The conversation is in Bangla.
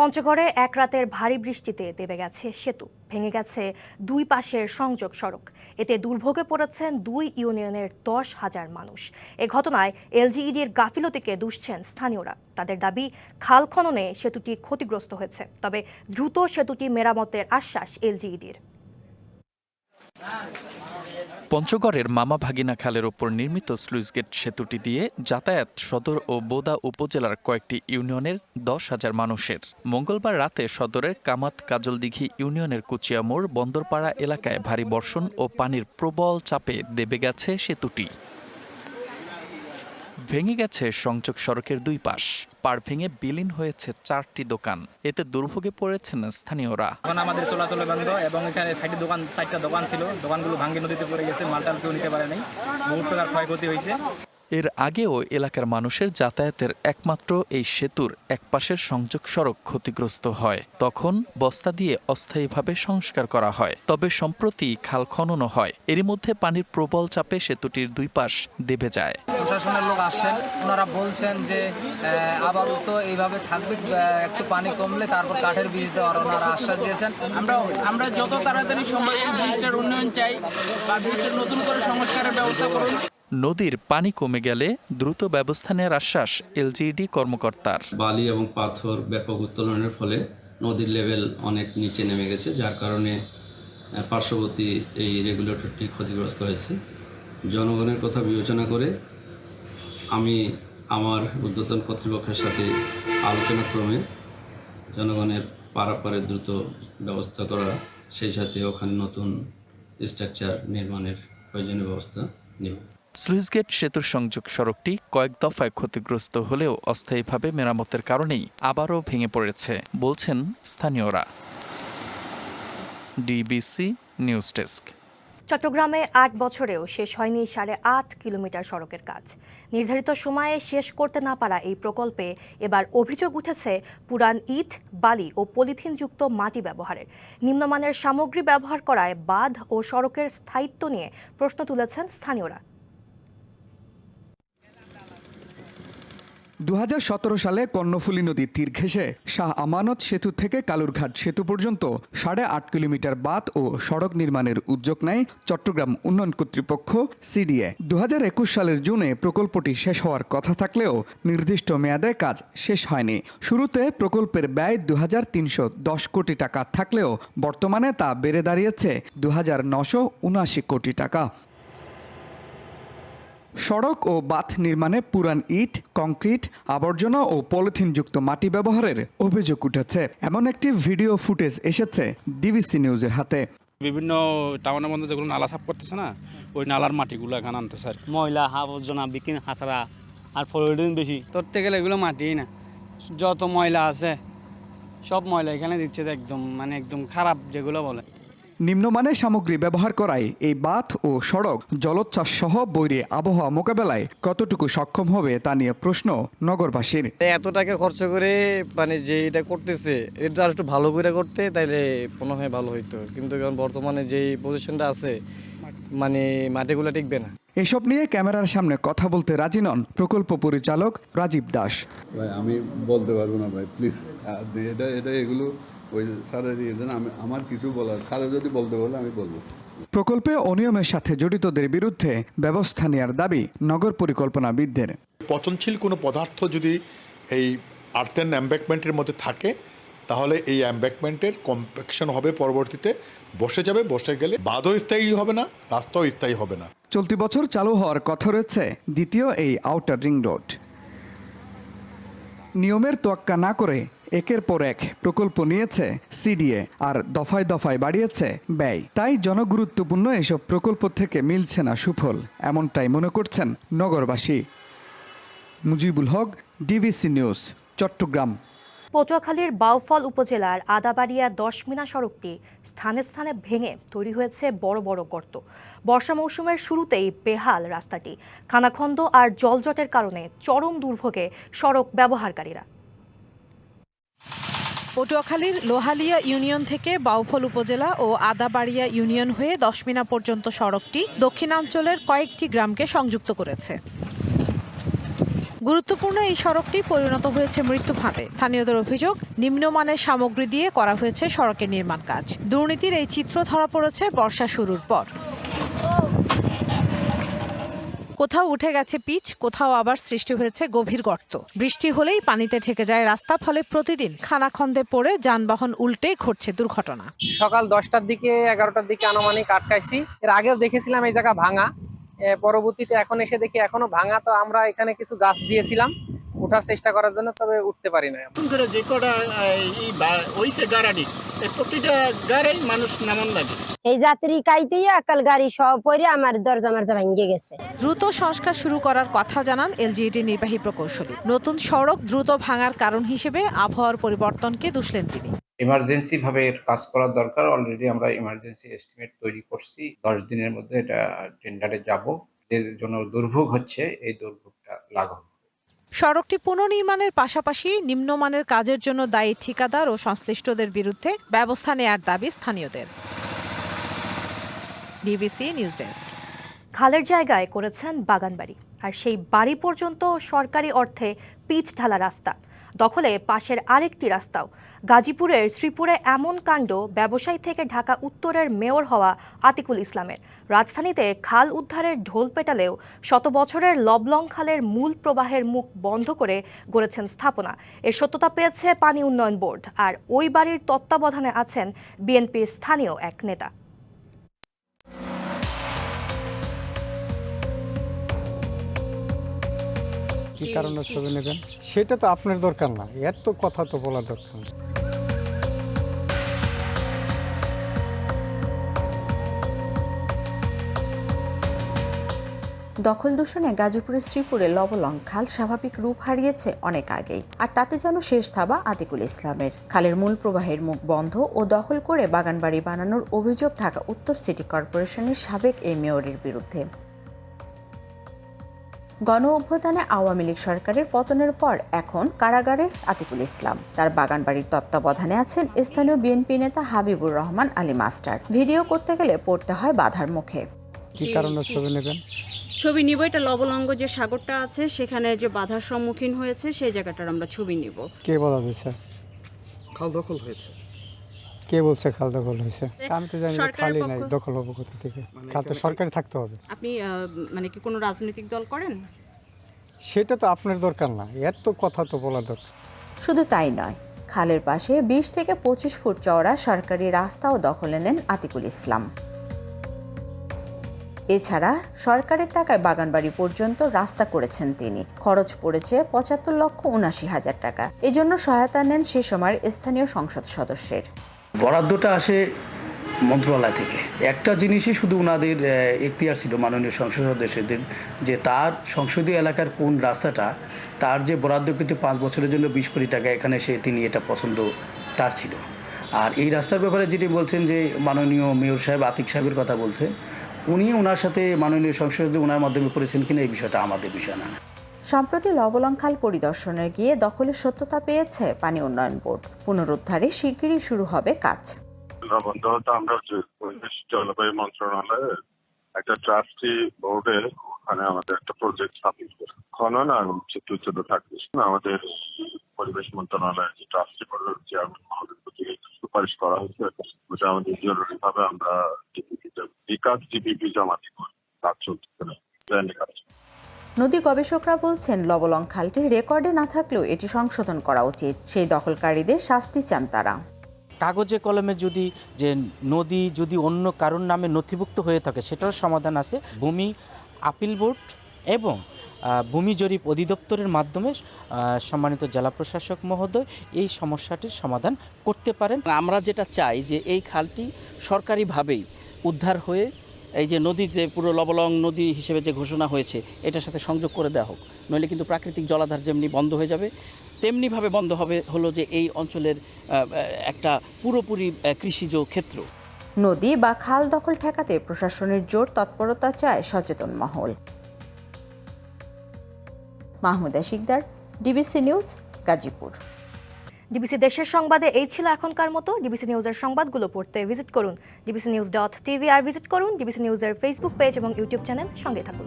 পঞ্চগড়ে এক রাতের ভারী বৃষ্টিতে দেবে গেছে সেতু। ভেঙে গেছে দুই পাশের সংযোগ সড়ক। এতে দুর্ভোগে পড়েছেন দুই ইউনিয়নের দশ হাজার মানুষ। এ ঘটনায় এলজিইডির গাফিলতিকে দুষছেন স্থানীয়রা। তাদের দাবি, খাল খননে সেতুটি ক্ষতিগ্রস্ত হয়েছে, তবে দ্রুত সেতুটি মেরামতের আশ্বাস এলজিইডির। পঞ্চগড়ের মামা ভাগিনা খালের ওপর নির্মিত স্লুইসগেট সেতুটি দিয়ে যাতায়াত সদর ও বোদা উপজেলার কয়েকটি ইউনিয়নের দশ হাজার মানুষের। মঙ্গলবার রাতে সদরের কামাত কাজলদিঘি ইউনিয়নের কুচিয়ামোড় বন্দরপাড়া এলাকায় ভারী বর্ষণ ও পানির প্রবল চাপে দেবে গেছে সেতুটি। ভেঙে গেছে সংযোগ সড়কের দুই পাশ। পাড় ভেঙে বিলীন হয়েছে চারটি দোকান। এতে দুর্ভোগে পড়েছেন স্থানীয়রা। এখন আমাদের চলাচল বন্ধ এবং এখানে সাইডে দোকান, চারটা দোকান ছিল। দোকানগুলো ভাঙ্গি নদীতে পড়ে গেছে, মালটাল কেউ নিতে নাই বহুত টাকার ক্ষয়ক্ষতি হয়েছে। এর আগেও এলাকার মানুষের যাতায়াতের একমাত্র এই সেতুর একপাশের সংযোগ সড়ক ক্ষতিগ্রস্ত হয়। তখন বস্তা দিয়ে অস্থায়ীভাবে সংস্কার করা হয়, তবে সম্প্রতি খাল খননও হয়। এরই মধ্যে পানির প্রবল চাপে সেতুটির দুই পাশ দেবে যায়। প্রশাসনের লোক আসছেন ওনারা বলছেন যে আপাতত এইভাবে থাকবে একটু পানি কমলে তারপর কাঠের বীজ দেওয়ার ওনারা আশ্বাস দিয়েছেন। আমরা আমরা যত তাড়াতাড়ি সম্ভব এই ব্রিজটার উন্নয়ন চাই, বা নতুন করে সংস্কারের ব্যবস্থা করুন। নদীর পানি কমে গেলে দ্রুত ব্যবস্থা নেওয়ার আশ্বাস এলজিইডি কর্মকর্তার। বালি এবং পাথর ব্যাপক উত্তোলনের ফলে নদীর লেভেল অনেক নিচে নেমে গেছে, যার কারণে পার্শ্ববর্তী এই রেগুলেটরটি ক্ষতিগ্রস্ত হয়েছে। জনগণের কথা বিবেচনা করে আমি আমার উদ্যতন কর্তৃপক্ষের সাথে আলোচনা ক্রমে জনগণের পারাপারের দ্রুত ব্যবস্থা করা, সেই সাথে ওখানে নতুন স্ট্রাকচার নির্মাণের প্রয়োজনীয় ব্যবস্থা নেব। স্লুইসগেট সেতুর সংযোগ সড়কটি কয়েক দফায় ক্ষতিগ্রস্ত হলেও অস্থায়ীভাবে মেরামতের কারণেই আবারও ভেঙে পড়েছে, বলছেন স্থানীয়রা। DBC news desk. চট্টগ্রামে আট বছরেও শেষ হয়নি সাড়ে আট কিলোমিটার সড়কের কাজ। নির্ধারিত সময়ে শেষ করতে না পারা এই প্রকল্পে এবার অভিযোগ উঠেছে পুরান ইট, বালি ও পলিথিনযুক্ত মাটি ব্যবহারের। নিম্নমানের সামগ্রী ব্যবহার করায় বাঁধ ও সড়কের স্থায়িত্ব নিয়ে প্রশ্ন তুলেছেন স্থানীয়রা। দু হাজার সতেরো সালে কর্ণফুলী নদীর তীর ঘেঁষে শাহ আমানত সেতু থেকে কালুরঘাট সেতু পর্যন্ত সাড়ে আট কিলোমিটার বাঁধ ও সড়ক নির্মাণের উদ্যোগ নেয় চট্টগ্রাম উন্নয়ন কর্তৃপক্ষ, সিডিএ। দু হাজার একুশ সালের জুনে প্রকল্পটি শেষ হওয়ার কথা থাকলেও নির্দিষ্ট মেয়াদে কাজ শেষ হয়নি। শুরুতে প্রকল্পের ব্যয় দু হাজার তিনশো দশ কোটি টাকা থাকলেও বর্তমানে তা বেড়ে দাঁড়িয়েছে দু কোটি টাকা। সড়ক ও বাঁধ নির্মাণে পুরান ইট কংক্রিট আবর্জনা ও পলিথিনযুক্ত মাটি ব্যবহারের অভিযোগ উঠেছে। এমন একটি ভিডিও ফুটেজ এসেছে ডিবিসি নিউজের হাতে। বিভিন্ন টাউনের মধ্যে যেগুলো নালা সাফ করতেছে না ওই নালার মাটিগুলো এখানে আনতেছে আর ময়লা আবর্জনা বিকিন হাসারা আর ফ্লোরিন বেশি। ধরতে গেলে এগুলো মাটিই না। যত ময়লা আছে সব ময়লা এখানে দিচ্ছে একদম মানে একদম খারাপ যেগুলো বলে। নিম্নমানের সামগ্রী ব্যবহার করায় এই বাঁধ ও সড়ক জলোচ্ছ্বাস সহ বৈরী আবহাওয়া মোকাবেলায় কতটুকু সক্ষম হবে তা নিয়ে প্রশ্ন নগরবাসীর। এত টাকা খরচ করে মানে যে এটা করতেছে, এটা আর একটু ভালো করে করতে, তাইলে মনে হয় ভালো হইতো। কিন্তু কারণ বর্তমানে যেই পজিশনটা আছে মানে মাটিগুলো টিকবে না। এসব নিয়ে ক্যামেরার সামনে কথা বলতে রাজি নন প্রকল্প পরিচালক রাজীব দাস। ভাই আমি বলতে পারব না ভাই প্লিজ এটা এটা এগুলো ওই স্যারের ইয়ে দেন আমি আমার কিছু বলার স্যারে যদি বলতে বলে আমি বলব। প্রকল্পে অনিয়মের সাথে জড়িতদের বিরুদ্ধে ব্যবস্থা নেওয়ার দাবি নগর পরিকল্পনাবিদদের পচনশীল কোনো পদার্থ যদি এই আর্থেন অ্যাম্বেকমেন্টের মধ্যে থাকে তাহলে এই অ্যাম্বেকমেন্টের কম্প্যাকশন হবে পরবর্তীতে। বসে যাবে, বসে গেলে বাঁধও স্থায়ী হবে না, রাস্তাও স্থায়ী হবে না। চলতি বছর চালু হওয়ার কথা রয়েছে দ্বিতীয় এই আউটার রিং রোড নিয়মের তোয়াক্কা না করে একের পর এক প্রকল্প নিয়েছে সিডিএ আর দফায় দফায় বাড়িয়েছে ব্যয়। তাই জনগুরুত্বপূর্ণ এসব প্রকল্প থেকে মিলছে না সুফল, এমনটাই মনে করছেন নগরবাসী। Mujibul Haque DBC news, Chattogram. পটুয়াখালীর বাউফল উপজেলার আদাবাড়িয়া দশমিনা সড়কটি স্থানে স্থানে ভেঙে তৈরি হয়েছে বড় বড় গর্ত। বর্ষা মৌসুমের শুরুতেই বেহাল রাস্তাটি। খানাখন্দ আর জলজটের কারণে চরম দুর্ভোগে সড়ক ব্যবহারকারীরা। পটুয়াখালীর লোহালিয়া ইউনিয়ন থেকে বাউফল উপজেলা ও আদাবাড়িয়া ইউনিয়ন হয়ে দশমিনা পর্যন্ত সড়কটি দক্ষিণাঞ্চলের কয়েকটি গ্রামকে সংযুক্ত করেছে। গুরুত্বপূর্ণ এই সড়কটি পরিণত হয়েছে মৃত্যু ফাঁদে স্থানীয়দের অভিযোগ, নিম্নমানের সামগ্রী দিয়ে করা হয়েছে সড়কের নির্মাণ কাজ। দুর্নীতির এই চিত্র ধরা পড়েছে বর্ষা শুরুর পর। কোথাও উঠে গেছে পিচ, কোথাও আবার সৃষ্টি হয়েছে গভীর গর্ত। বৃষ্টি হলেই পানিতে ঠেকে যায় রাস্তা, ফলে প্রতিদিন খানাখন্দে পড়ে যানবাহন উল্টে ঘটছে দুর্ঘটনা। সকাল দশটার দিকে, এগারোটার দিকে আনুমানিক আটকাইছি। এর আগেও দেখেছিলাম এই জায়গা ভাঙা। পরবর্তীতে এখন এসে দেখি এখনও ভাঙা তো আমরা এখানে কিছু গাছ দিয়েছিলাম। ওঠার চেষ্টা করার জন্য তবে উঠতে পারি না নতুন করে যে কটা ওইসে প্রতিটা গাড়ি মানুষ নামন লাগে এই যাত্রী কাইতে একাল গাড়ি সব পরে আমার দরজা মারজা ভেঙে গেছে। দ্রুত সংস্কার শুরু করার কথা জানান এলজিইডি নির্বাহী প্রকৌশলী। নতুন সড়ক দ্রুত ভাঙার কারণ হিসেবে আবহাওয়ার পরিবর্তনকে দুষলেন তিনি। ইমার্জেন্সি ভাবে কাজ করার দরকার। অলরেডি আমরা ইমার্জেন্সি এস্টিমেট তৈরি করছি। দশ দিনের মধ্যে এটা টেন্ডারে যাব। এর জন্য দুর্ভোগ হচ্ছে এই দুর্ভোগটা লাঘব। সড়কটি পুনর্নির্মাণের পাশাপাশি নিম্নমানের কাজের জন্য দায়ী ঠিকাদার ও সংশ্লিষ্টদের বিরুদ্ধে ব্যবস্থা নেয়ার দাবি স্থানীয়দের। ডিবিসি নিউজ ডেস্ক খালের জায়গায় করেছেন বাগানবাড়ি, আর সেই বাড়ি পর্যন্ত সরকারি অর্থে পিচ ঢালা রাস্তা। দখলে পাশের আরেকটি রাস্তাও। গাজীপুরের শ্রীপুরে এমন কাণ্ড ব্যবসায়ী থেকে ঢাকা উত্তরের মেয়র হওয়া আতিকুল ইসলামের। রাজধানীতে খাল উদ্ধারের ঢোল পেটালেও শত বছরের লবলং খালের মূল প্রবাহের মুখ বন্ধ করে গড়েছেন স্থাপনা। এর সত্যতা পেয়েছে পানি উন্নয়ন বোর্ড, আর ওই বাড়ির তত্ত্বাবধানে আছেন বিএনপির স্থানীয় এক নেতা। কি কারণে ছবি নেবেন? সেটা তো আপনার দরকার না, এত কথা তো বলা দরকার দখল দূষণে গাজীপুরের শ্রীপুরে লবলং খাল স্বাভাবিক রূপ হারিয়েছে অনেক আগেই। আর তাতে যেন শেষ থাবা আতিকুল ইসলামের। খালের মূল প্রবাহের মুখ বন্ধ ও দখল করে বাগানবাড়ি বানানোর অভিযোগ ঢাকা উত্তর সিটি কর্পোরেশনের সাবেক এই মেয়রের বিরুদ্ধে। গণ অভ্যুত্থানে আওয়ামী লীগ সরকারের পতনের পর এখন কারাগারে আতিকুল ইসলাম। তার বাগানবাড়ির তত্ত্বাবধানে আছেন স্থানীয় বিএনপি নেতা হাবিবুর রহমান আলী মাস্টার। ভিডিও করতে গেলে পড়তে হয় বাধার মুখে। কি কারণে ছবি নেবেন? ছবি নিব এটা লবলঙ্গ যে সাগরটা আছে সেখানে যে বাধার সম্মুখীন হয়েছে সেই জায়গাটার আমরা ছবি নিব। কে বলা হয়েছে? খাল দখল হয়েছে। কে বলছে খাল দখল হয়েছে? আমি তো জানি খালি নাই দখল হব কোথা থেকে? খাল তো সরকারি থাকতে হবে। আপনি মানে কি কোনো রাজনৈতিক দল করেন? সেটা তো আপনার দরকার না এত কথা তো বলা দরকার। শুধু তাই নয় খালের পাশে বিশ থেকে পঁচিশ ফুট চওড়া সরকারি রাস্তাও দখলে নেন আতিকুল ইসলাম। এছাড়া সরকারের টাকায় বাগানবাড়ি পর্যন্ত রাস্তা করেছেন তিনি। খরচ পড়েছে পঁচাত্তর লক্ষ উনাশি হাজার টাকা। এজন্য সহায়তা নেন সে সময়ের স্থানীয় সংসদ সদস্যের। বরাদ্দটা আসে মন্ত্রণালয় থেকে। একটা জিনিসই শুধু ওনাদের এখতিয়ার ছিল মাননীয় সংসদ সদস্যদের, যে তার সংসদীয় এলাকার কোন রাস্তাটা, তার যে বরাদ্দকৃত পাঁচ বছরের জন্য বিশ কোটি টাকা এখানে সে, তিনি এটা পছন্দ, তার ছিল। আর এই রাস্তার ব্যাপারে যেটি বলছেন যে মাননীয় মেয়র সাহেব আতিক সাহেবের কথা বলছেন উনি ওনার সাথে মাননীয় সংসদে ওনার মাধ্যমে করেছেন কিনা এই বিষয়টা আমাদের বিষয় না। সম্প্রতি লবলং খাল পরিদর্শনে গিয়ে দখলের সত্যতা পেয়েছে পানি উন্নয়ন বোর্ড। পুনরুদ্ধারে শিগগিরই শুরু হবে কাজ। আমরা জলবায়ু মন্ত্রণালয়ে একটা ট্রাস্টি বোর্ডে ওখানে আমাদের একটা প্রজেক্ট সাবমিট করে খনন আর ছোট থাকবে আমাদের পরিবেশ মন্ত্রণালয়ের যে ট্রাস্টি বোর্ডের চেয়ারম্যান মহোদয় প্রতি সুপারিশ করা হয়েছে। ওটা আমাদের জরুরি ভাবে আমরা বিকাশ ডিপিপি জমা কাজ চলতেছে না কাজ নদী গবেষকরা বলছেন লবলং খালটি রেকর্ডে না থাকলেও এটি সংশোধন করা উচিত। সেই দখলকারীদের শাস্তি চান তারা। কাগজে কলমে যদি যে নদী যদি অন্য কারোর নামে নথিভুক্ত হয়ে থাকে সেটার সমাধান আছে। ভূমি আপিল বোর্ড এবং ভূমি জরিপ অধিদপ্তরের মাধ্যমে সম্মানিত জেলা প্রশাসক মহোদয় এই সমস্যাটির সমাধান করতে পারেন। আমরা যেটা চাই যে এই খালটি সরকারিভাবেই উদ্ধার হয়ে এই যে নদীতে পুরো লবলং নদী হিসেবে যে ঘোষণা হয়েছে, এটার সাথে সংযোগ করে দেওয়া হোক। নইলে কিন্তু প্রাকৃতিক জলাধার যেমনি বন্ধ হয়ে যাবে, তেমনিভাবে বন্ধ হবে হলো যে এই অঞ্চলের একটা পুরোপুরি কৃষিজ ক্ষেত্র। নদী বা খাল দখল ঠেকাতে প্রশাসনের জোর তৎপরতা চায় সচেতন মহল। Mahmuda Sikder, DBC news, Gazipur. DBC দেশের সংবাদে এই ছিল এখনকার মতো। ডিবিসি নিউজের সংবাদগুলো পড়তে ভিজিট করুন। ডিবিসি নিউজ ডট টিভি আর ভিজিট করুন ডিবিসি নিউজের ফেসবুক পেজ এবং ইউটিউব চ্যানেল সঙ্গে থাকুন।